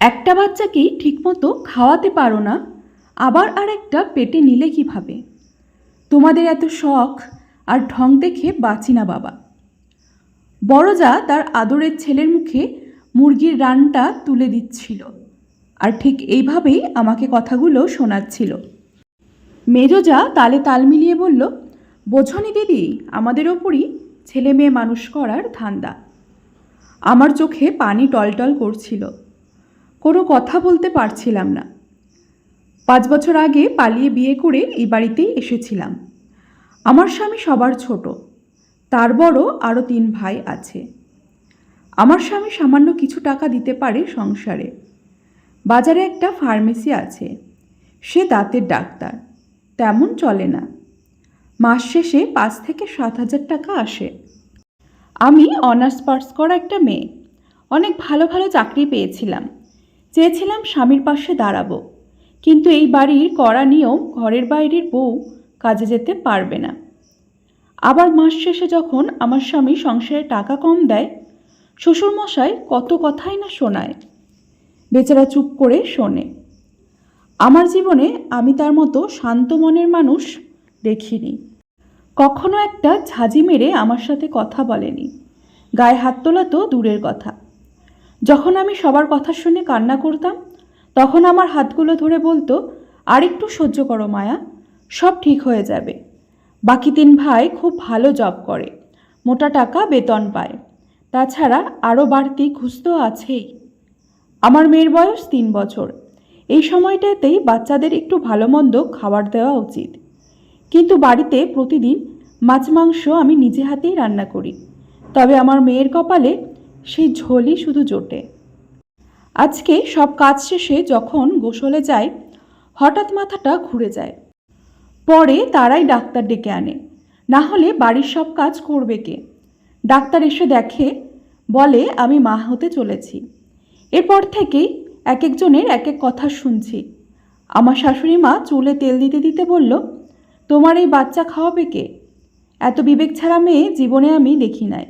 একটা বাচ্চাকেই ঠিকমতো খাওয়াতে পারো না? আবার আর একটা পেটে নিলে কীভাবে? তোমাদের এত শখ আর ঢং দেখে বাঁচি না বাবা। বড় যা তার আদরের ছেলের মুখে মুরগির রানটা তুলে দিচ্ছিল আর ঠিক এইভাবেই আমাকে কথাগুলো শোনাচ্ছিল। মেজো যা তালে তাল মিলিয়ে বলল বোঝনি দিদি, আমাদের ওপরই ছেলে মেয়ে মানুষ করার ধান্দা। আমার চোখে পানি টলটল করছিল। কোনো কথা বলতে পারছিলাম না। পাঁচ বছর আগে পালিয়ে বিয়ে করে এই বাড়িতেই এসেছিলাম। আমার স্বামী সবার ছোট, তার বড় আরও তিন ভাই আছে। আমার স্বামী সামান্য কিছু টাকা দিতে পারে সংসারে। বাজারে একটা ফার্মেসি আছে, সে দাঁতের ডাক্তার, তেমন চলে না। মাস শেষে পাঁচ থেকে সাত হাজার টাকা আসে। আমি অনার্স পাস করা একটা মেয়ে, অনেক ভালো ভালো চাকরি পেয়েছিলাম। চেয়েছিলাম স্বামীর পাশে দাঁড়াবো। কিন্তু এই বাড়ির কড়া নিয়ম ঘরের বাইরের বউ কাজে যেতে পারবে না। আবার মাস শেষে যখন আমার স্বামী সংসারে টাকা কম দেয়, শ্বশুরমশাই কত কথাই না শোনায়। বেচারা চুপ করে শোনে। আমার জীবনে আমি তার মতো শান্ত মনের মানুষ দেখিনি। কখনো একটা ঝাঁঝি মেরে আমার সাথে কথা বলেনি। গায়ে হাত তোলা তো দূরের কথা। যখন আমি সবার কথা শুনে কান্না করতাম, তখন আমার হাতগুলো ধরে বলতো আর একটু সহ্য করো মায়া, সব ঠিক হয়ে যাবে। বাকি তিন ভাই খুব ভালো জব করে, মোটা টাকা বেতন পায়। তাছাড়া আরও বাড়তি ঘুষ আছেই। আমার মেয়ের বয়স তিন বছর। এই সময়টাতেই বাচ্চাদের একটু ভালো মন্দ খাবার দেওয়া উচিত। কিন্তু বাড়িতে প্রতিদিন মাছ মাংস আমি নিজে হাতেই রান্না করি। তবে আমার মেয়ের কপালে সেই ঝোলই শুধু জোটে। আজকে সব কাজ শেষে যখন গোসলে যাই, হঠাৎ মাথাটা ঘুরে যায়। পরে তারাই ডাক্তার ডেকে আনে। না হলে বাড়ির সব কাজ করবে কে? ডাক্তার এসে দেখে, বলে, আমি মা হতে চলেছি। এরপর থেকেই এক একজনের এক এক কথা শুনছি। আমার শাশুড়ি মা চুলে তেল দিতে দিতে বলল, তোমার এই বাচ্চা খাওয়াবে কে? এত বিবেক ছাড়া মেয়ে জীবনে আমি দেখি নাই।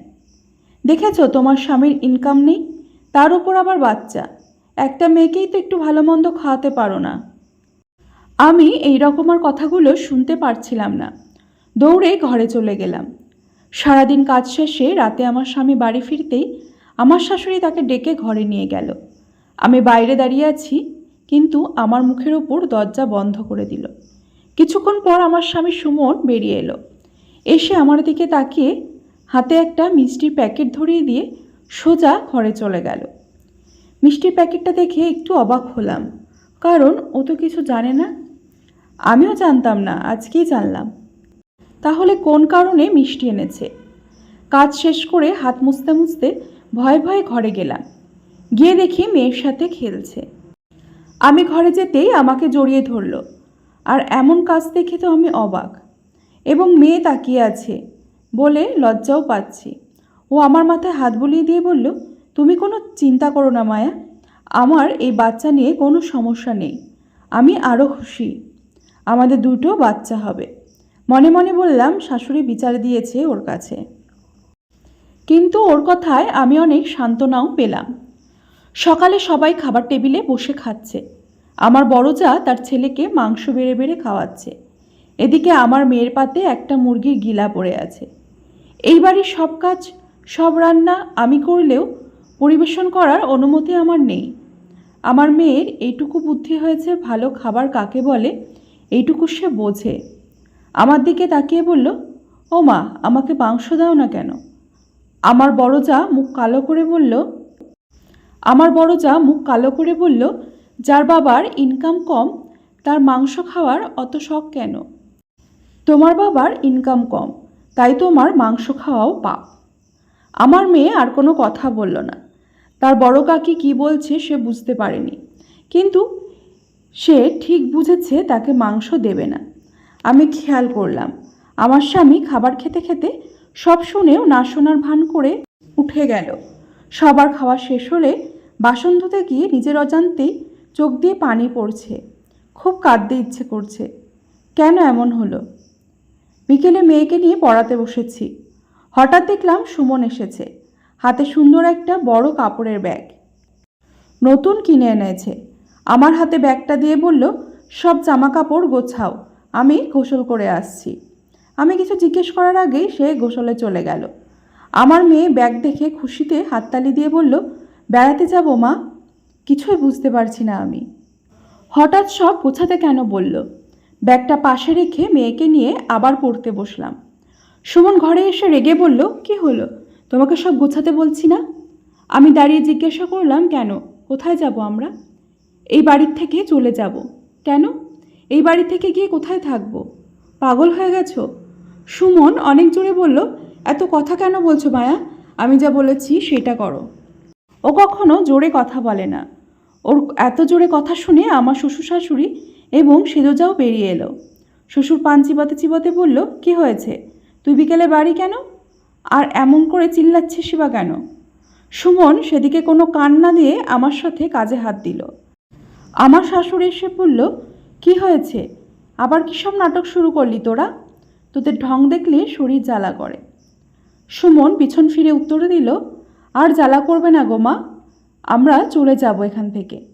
দেখেছ তোমার স্বামীর ইনকাম নেই? তার উপর আবার বাচ্চা। একটা মেয়েকেই তো একটু ভালো মন্দ খাওয়াতে পারো না। আমি এই রকম আর কথাগুলো শুনতে পারছিলাম না। দৌড়ে ঘরে চলে গেলাম। সারাদিন কাজ শেষে রাতে আমার স্বামী বাড়ি ফিরতেই আমার শাশুড়ি তাকে ডেকে ঘরে নিয়ে গেল। আমি বাইরে দাঁড়িয়ে আছি, কিন্তু আমার মুখের ওপর দরজা বন্ধ করে দিল। কিছুক্ষণ পর আমার স্বামী সুমন বেরিয়ে এলো। এসে আমার দিকে তাকিয়ে হাতে একটা মিষ্টির প্যাকেট ধরিয়ে দিয়ে সোজা ঘরে চলে গেল। মিষ্টির প্যাকেটটা দেখে একটু অবাক হলাম, কারণ ও তো কিছু জানে না। আমিও জানতাম না, আজকেই জানলাম। তাহলে কোন কারণে মিষ্টি এনেছে? কাজ শেষ করে হাত মুছতে মুছতে ভয়ে ভয়ে ঘরে গেলাম। গিয়ে দেখি মেয়ের সাথে খেলছে। আমি ঘরে যেতেই আমাকে জড়িয়ে ধরলো, আর এমন কাজ দেখে তো আমি অবাক। এবং মেয়ে তাকিয়ে আছে বলে লজ্জাও পাচ্ছি। ও আমার মাথায় হাত বুলিয়ে দিয়ে বলল, তুমি কোনো চিন্তা করো না মায়া, আমার এই বাচ্চা নিয়ে কোনো সমস্যা নেই। আমি আরও খুশি। আমাদের দুটো বাচ্চা হবে। মনে মনে বললাম, শাশুড়ি বিচার দিয়েছে ওর কাছে। কিন্তু ওর কথায় আমি অনেক সান্ত্বনাও পেলাম। সকালে সবাই খাবার টেবিলে বসে খাচ্ছে। আমার বড় যা তার ছেলেকে মাংস বেড়ে বেড়ে খাওয়াচ্ছে। এদিকে আমার মেয়ের পাতে একটা মুরগির গিলা পড়ে আছে। এই বাড়ির সব কাজ, সব রান্না আমি করলেও পরিবেশন করার অনুমতি আমার নেই। আমার মেয়ের এইটুকু বুদ্ধি হয়েছে ভালো খাবার কাকে বলে, এইটুকু সে বোঝে। আমার দিকে তাকিয়ে বলল ও মা আমাকে মাংস দাও না কেন? আমার বড় যা মুখ কালো করে বলল, আমার বড় যা মুখ কালো করে বলল, যার বাবার ইনকাম কম, তার মাংস খাওয়ার অত শখ কেন? তোমার বাবার ইনকাম কম তাই তোমার মাংস খাওয়াও পাপ। আমার মেয়ে আর কোনো কথা বলল না। তার বড় কাকি কি বলছে সে বুঝতে পারেনি। কিন্তু সে ঠিক বুঝেছে তাকে মাংস দেবে না। আমি খেয়াল করলাম, আমার স্বামী খাবার খেতে খেতে সব শুনেও না শোনার ভান করে উঠে গেল। সবার খাওয়া শেষ হলে বাসন ধুতে গিয়ে নিজের অজান্তেই চোখ দিয়ে পানি পড়ছে। খুব কাঁদতে ইচ্ছে করছে। কেন এমন হলো? বিকেলে মেয়েকে নিয়ে পড়াতে বসেছি। হঠাৎ দেখলাম সুমন এসেছে। হাতে সুন্দর একটা বড় কাপড়ের ব্যাগ। নতুন কিনে এনেছে। আমার হাতে ব্যাগটা দিয়ে বলল, সব জামা কাপড় গোছাও, আমি গোসল করে আসছি। আমি কিছু জিজ্ঞেস করার আগেই সে গোসলে চলে গেল। আমার মেয়ে ব্যাগ দেখে খুশিতে হাততালি দিয়ে বলল, বেড়াতে যাব মা। কিছুই বুঝতে পারছি না আমি। হঠাৎ সব গোছাতে কেন বলল? ব্যাগটা পাশে রেখে মেয়েকে নিয়ে আবার পড়তে বসলাম। সুমন ঘরে এসে রেগে বলল, কি হলো? তোমাকে সব গোছাতে বলছি না? আমি দাঁড়িয়ে জিজ্ঞাসা করলাম, কেন? কোথায় যাব আমরা? এই বাড়ির থেকে চলে যাব। কেন? এই বাড়ি থেকে গিয়ে কোথায় থাকব? পাগল হয়ে গেছো? সুমন অনেক জোরে বলল, এত কথা কেন বলছো মায়া? আমি যা বলেছি সেটা করো। ও কখনো জোরে কথা বলে না। ওর এত জোরে কথা শুনে আমার শ্বশুর শাশুড়ি এবং সেজোজাও বেরিয়ে এলো। শ্বশুর পান চিবাতে চিবাতে বলল, কি হয়েছে? তুই বিকেলে বাড়ি কেন? আর এমন করে চিল্লাচ্ছিস বা কেন? সুমন সেদিকে কোনো কান না দিয়ে আমার সাথে কাজে হাত দিল। আমার শাশুড়ি এসে বলল, কি হয়েছে? আবার কী সব নাটক শুরু করলি তোরা? তোদের ঢং দেখলে শরীর জ্বালা করে। সুমন পিছন ফিরে উত্তর দিল, আর জ্বালা করবে না গো মা। আমরা চলে যাব এখান থেকে।